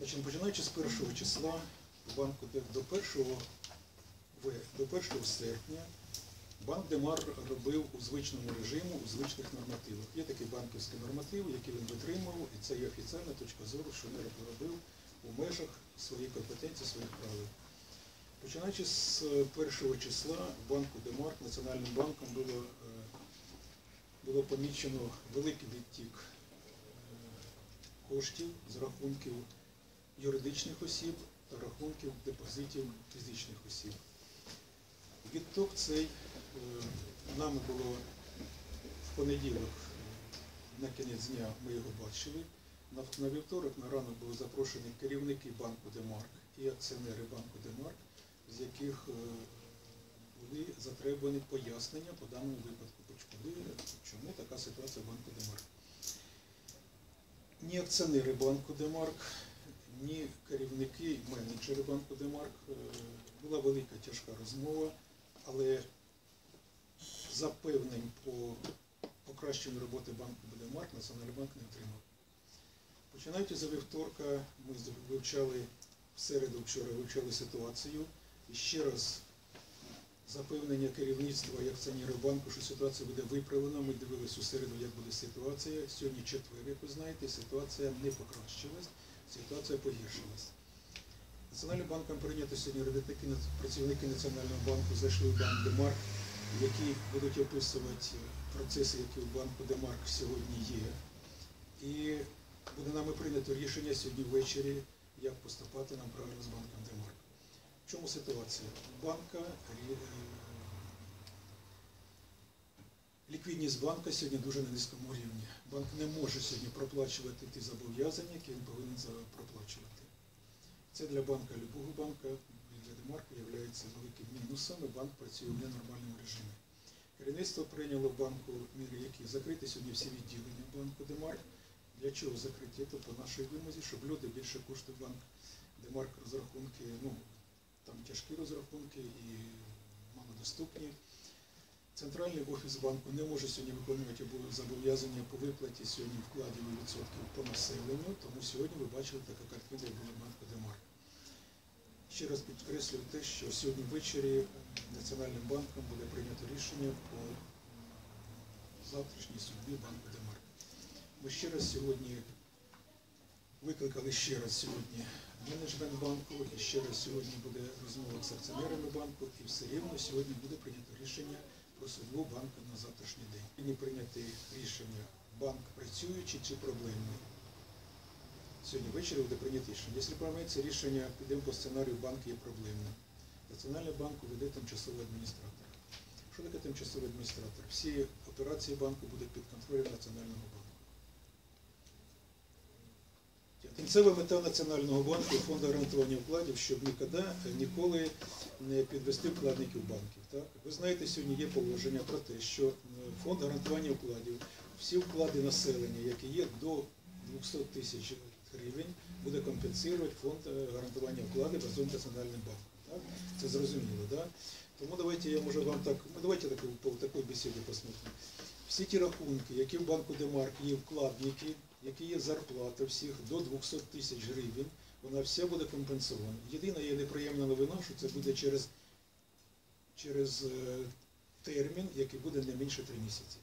Значить, починаючи з першого числа в банку Д- до 1 до 1 серпня банк Демар робив у звичному режиму, у звичних нормативах. Є такі банківські нормативи, які він витримував, і це є офіційна точка зору, що він робив у межах своєї компетенції, своїх правил. Починаючи з е, першого числа в банку Демарк Національним банком було, е, було помічено великий відтік е, коштів з рахунків юридичних осіб та рахунків депозитів фізичних осіб. Відток цей е, нами було в понеділок, на кінець дня ми його бачили. На, вівторок на ранок були запрошені керівники банку Демарк і акціонери банку Демарк, з яких е, були затребувані пояснення по даному випадку. Коли, чому така ситуація в банку Демарк. Ні акціонери банку Демарк, ні керівники, менеджери банку Демарк. е, Була велика тяжка розмова, але запевнень по покращенню роботи банку Демарк Національний банк не отримав. Починаючи за вівторка, ми вивчали в середу, вчора вивчали ситуацію. І ще раз запевнення керівництва і акціонерів банку, що ситуація буде виправлена. Ми дивилися у середу, як буде ситуація. Сьогодні четвер, як ви знаєте, ситуація не покращилась, ситуація погіршилась. Національним банком прийнято сьогодні робітники, працівники Національного банку зайшли в банк Демарк, які будуть описувати процеси, які в банку Демарк сьогодні є. І буде нами прийнято рішення сьогодні ввечері, як поступати нам правильно з банком Демарк. В чому ситуація? Банка ліквідність банка сьогодні дуже на низькому рівні. Банк не може сьогодні проплачувати ті зобов'язання, які він повинен проплачувати. Це для банка любого банка для Демарка є великим мінусом, і банк працює в ненормальному режимі. Керівництво прийняло в банку міри, які закрити сьогодні всі відділення банку Демарк. Для чого закриті? То по нашій вимозі, щоб люди більше коштує банк Демарк розрахунки, ну, там тяжкі розрахунки і малодоступні. Центральний офіс банку не може сьогодні виконувати зобов'язання по виплаті сьогодні вкладів і відсотків по населенню, тому сьогодні ви бачили така картина, була банку Демарк. Ще раз підкреслюю те, що сьогодні ввечері Національним банком буде прийнято рішення по завтрашній судьбі банку Демарк. Ми ще раз сьогодні викликали ще раз сьогодні менеджмент банку, і ще раз сьогодні буде розмова з акціонерами банку, і все рівно сьогодні буде прийнято рішення про судьбу банку на завтрашній день. Сьогодні прийняти рішення банк працюючий чи проблемний. Сьогодні ввечері буде прийнято рішення. Якщо прийметься рішення, підемо по сценарію банк є проблемним. Національний банк веде тимчасовий адміністратор. Що таке тимчасовий адміністратор? Всі операції банку будуть під контролем Національного банку. Кінцева мета Національного банку фонду гарантування вкладів, щоб ніколи, ніколи не підвести вкладників банків. Так? Ви знаєте, сьогодні є положення про те, що е, фонд гарантування вкладів, всі вклади населення, які є до 200 тисяч гривень, буде компенсувати фонд е, гарантування вкладів разом з Національним банком. Так? Це зрозуміло, да? Тому давайте я може вам так, ну давайте таку, по такій бесіді посмотримо. Всі ті рахунки, які в банку Демарк є вкладники, які є зарплата всіх до 200 тисяч гривень, вона вся буде компенсована. Єдина є неприємна новина, що це буде через, через е, термін, який буде не менше 3 місяці.